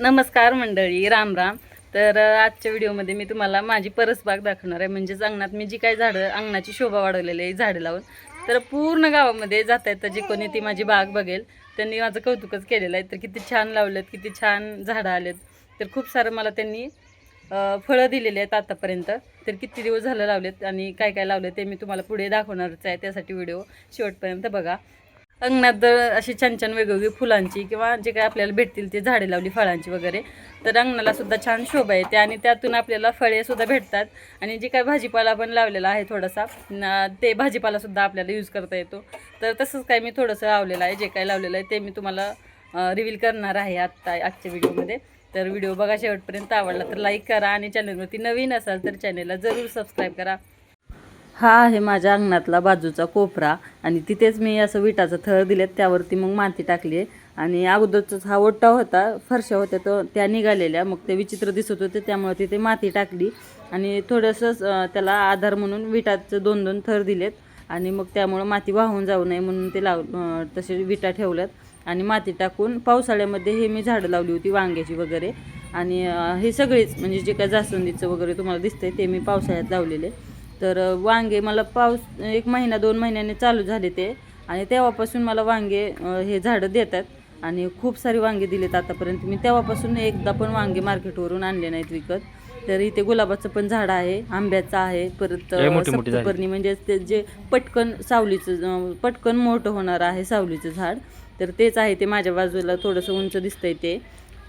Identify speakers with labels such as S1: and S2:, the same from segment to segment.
S1: नमस्कार मंडळी राम राम. तर आजच्या व्हिडिओमध्ये मी तुम्हाला माझी परसबाग दाखवणार आहे. म्हणजेच अंगणात मी जी काय झाडं अंगणाची शोभा वाढवलेली आहे झाडं लावून. तर पूर्ण गावामध्ये जाता येतं जे कोणी ती माझी बाग बघेल त्यांनी माझं कौतुकच केलेलं आहे. तर किती छान लावलेत किती छान झाडं आलेत. तर खूप सारं मला त्यांनी फळं दिलेली आहेत आतापर्यंत. तर किती दिवस झालं लावलेत आणि काय काय लावले ते मी तुम्हाला पुढे दाखवणारच आहे. त्यासाठी व्हिडिओ शेवटपर्यंत बघा. अंगणात जर अशी छान छान वेगवेगळी फुलांची किंवा जे काही आपल्याला भेटतील ते झाडे लावली फळांची वगैरे तर अंगणाला सुद्धा छान शोभा येते आणि त्यातून आपल्याला फळे सुद्धा भेटतात. आणि जे काही भाजीपाला पण लावलेला आहे थोडासा ते भाजीपाला सुद्धा आपल्याला यूज करता येतो. तर तसंच काय मी थोडंसं लावलेलं आहे जे काही लावलेलं आहे ते मी तुम्हाला रिव्हील करणार आहे आत्ता आजच्या व्हिडिओमध्ये तर व्हिडिओ बघा शेवटपर्यंत आवडला तर लाईक करा आणि चॅनलवरती नवीन असाल तर चॅनलला जरूर सबस्क्राईब करा. हा आहे माझ्या अंगणातला बाजूचा कोपरा आणि तिथेच मी असं विटाचं थर दिलेत त्यावरती मग माती टाकली आहे आणि अगोदरचाच हा ओट्टा होता फरशा होत्या तो त्या निघालेल्या. मग ते विचित्र दिसत होते त्यामुळे तिथे माती टाकली. आणि थोडंसं त्याला आधार म्हणून विटाचं दोन दोन थर दिलेत. आणि मग त्यामुळं माती वाहून जाऊ नये म्हणून ते लाव तसे विटा ठेवल्यात. आणि माती टाकून पावसाळ्यामध्ये हे मी झाडं लावली होती वांग्याची वगैरे. आणि हे सगळेच म्हणजे जे काय जास्वंदीचं वगैरे तुम्हाला दिसतंय ते मी पावसाळ्यात लावलेले. तर वांगे मला पाऊस एक महिना दोन महिन्याने चालू झाले ते. आणि तेव्हापासून मला वांगे हे झाडं देतात. आणि खूप सारी वांगे दिलेत आतापर्यंत. मी तेव्हापासून एकदा पण वांगे मार्केटवरून आणले नाहीत विकत. तर इथे गुलाबाचं पण झाड आहे आंब्याचं आहे परत. सप्तपर्णी म्हणजे ते जे पटकन सावलीचं पटकन मोठं होणार आहे सावलीचं झाड. तर तेच आहे ते माझ्या बाजूला थोडंसं उंच दिसतंय ते.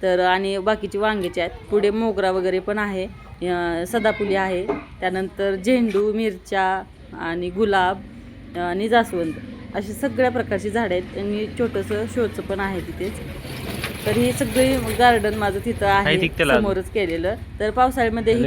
S1: तर आणि बाकीचे वांग्याचे आहेत. पुढे मोगरा वगैरे पण आहे. सदाफुली आहे. त्यानंतर झेंडू मिरच्या आणि गुलाब आणि जास्वंद अशी सगळ्या प्रकारची झाडं आहेत. आणि छोटंसं शोचं पण आहे तिथेच. तर ही सगळी गार्डन माझं तिथं
S2: आहे.
S1: समोरच केलेलं तर पावसाळ्यामध्ये हे.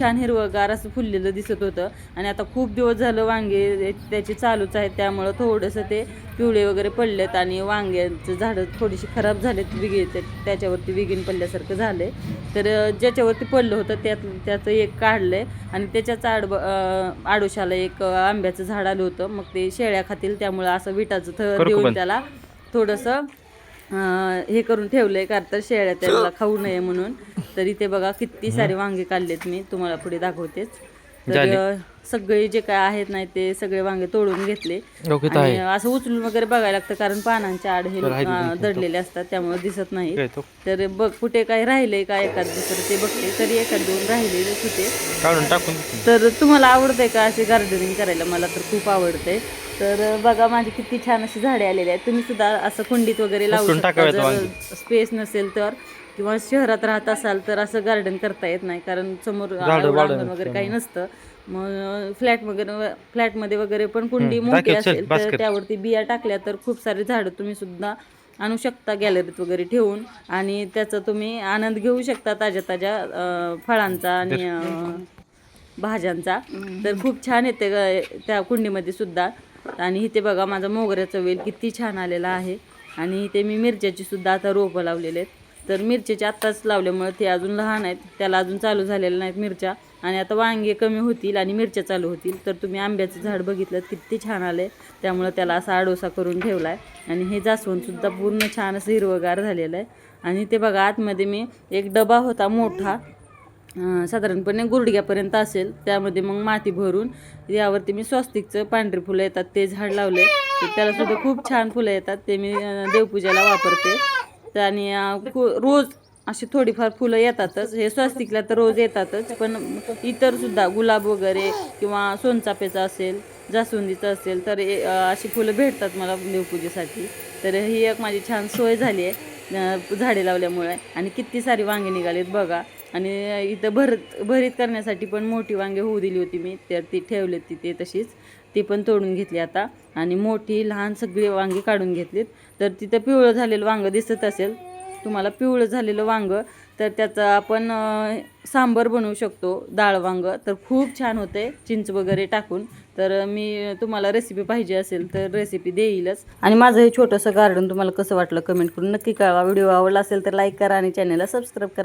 S1: छान हिरवगार असं फुललेलं दिसत होतं आणि आता खूप दिवस झालं वांगे त्याचे चालूच आहेत त्यामुळं थोडंसं ते पिवळे वगैरे पडलेत आणि वांग्यांचं झाडं थोडीशी खराब झालेत विगे त्याच्यावरती विगीन पडल्यासारखं झालंय तर ज्याच्यावरती पडलं होतं त्यात त्याचं एक काढलंय आणि त्याच्याच आड आडोशाला एक आंब्याचं झाड आलं होतं मग ते शेळ्या खातील त्यामुळं असं विटाचं थर देऊन. त्याला थोडंसं हे करून ठेवलंय कारण तर शेळ्या त्याला खाऊ नये म्हणून. तर इथे बघा किती सारे वांगे काढलेत मी तुम्हाला पुढे दाखवतेच. तर सगळे जे काय आहेत नाही ते सगळे वांगे तोडून घेतले. आणि असं उचलून वगैरे बघायला लागतं कारण पानांच्या आड हे. दडलेले असतात त्यामुळे दिसत नाही तर बघ कुठे काय राहिलंय का एखाद दुसरं ते बघते. तरी एखाद दोन राहिलेलेच होते. तर तुम्हाला आवडतंय का असे गार्डनिंग करायला? मला तर खूप आवडतंय. तर बघा माझी किती छान अशी झाडे आलेली आहेत. तुम्ही सुद्धा असं कुंडीत वगैरे लावू शकता.
S2: टाकावेत
S1: जर
S2: वांगी.
S1: स्पेस नसेल तर किंवा शहरात राहत असाल तर असं गार्डन करता येत नाही. कारण समोर एवढं अंगण वगैरे काही नसतं. मग फ्लॅट वगैरे फ्लॅटमध्ये वगैरे पण कुंडी मोठी
S2: टाकेल, चल,
S1: असेल तर. त्यावरती बिया टाकल्या तर खूप सारे झाडं तुम्ही सुद्धा आणू शकता गॅलरीत वगैरे ठेवून. आणि त्याचा तुम्ही आनंद घेऊ शकता ताज्या ताज्या अं, फळांचा आणि अं, भाज्यांचा. तर खूप छान येते ग- त्या कुंडीमध्ये सुद्धा. आणि इथे बघा माझा मोगऱ्याचा वेल किती छान आलेला आहे. आणि इथे मी मिरच्याची सुद्धा आता रोपं लावलेले आहेत. तर मिरच्याचे आत्ताच लावल्यामुळे ते अजून लहान आहेत. त्याला अजून चालू झालेल्या नाहीत मिरच्या. आणि आता वांगे कमी होतील आणि मिरच्या चालू होतील. तर तुम्ही आंब्याचं झाड बघितलं किती छान आलं आहे त्यामुळं त्याला असा आडोसा करून ठेवला आहे आणि हे जास्वंदसुद्धा पूर्ण छान असं हिरवगार झालेलं आहे. आणि ते बघा आतमध्ये मी एक डबा होता मोठा. साधारणपणे गुडघ्यापर्यंत असेल. त्यामध्ये मग माती भरून यावरती मी स्वस्तिकचं पांढरी फुलं येतात ते झाड लावले. तर त्याला सुद्धा खूप छान फुलं येतात ते मी देवपूजेला वापरते. आणि रोज अशी थोडीफार फुलं येतातच. हे स्वस्तिकला तर रोज येतातच पण इतर सुद्धा गुलाब वगैरे किंवा सोनचाफेचा असेल जास्वंदीचं असेल तर अशी फुलं भेटतात मला देवपूजेसाठी. तर ही एक माझी छान सोय झाली आहे झाडे लावल्यामुळे. आणि किती सारी वांगे निघालीत बघा. आणि इथं भरत भरीत करण्यासाठी पण मोठी वांगे होऊ दिली होती मी. तर ती ठेवलेत तिथे तशीच. ती पण तोडून घेतली आता. आणि मोठी लहान सगळी वांगी काढून घेतलीत. तर तिथं पिवळं झालेलं वांगं दिसत असेल. तुम्हाला पिवळं झालेलं वांगं तर त्याचं आपण सांबर बनवू शकतो डाळ वांगं. तर खूप छान होते चिंच वगैरे टाकून. तर मी तुम्हाला रेसिपी पाहिजे असेल तर रेसिपी देईलच. आणि माझं हे छोटंसं गार्डन तुम्हाला कसं वाटलं कमेंट करून नक्की कळवा. व्हिडिओ आवडला असेल तर लाईक करा आणि चॅनलला सबस्क्राईब करा.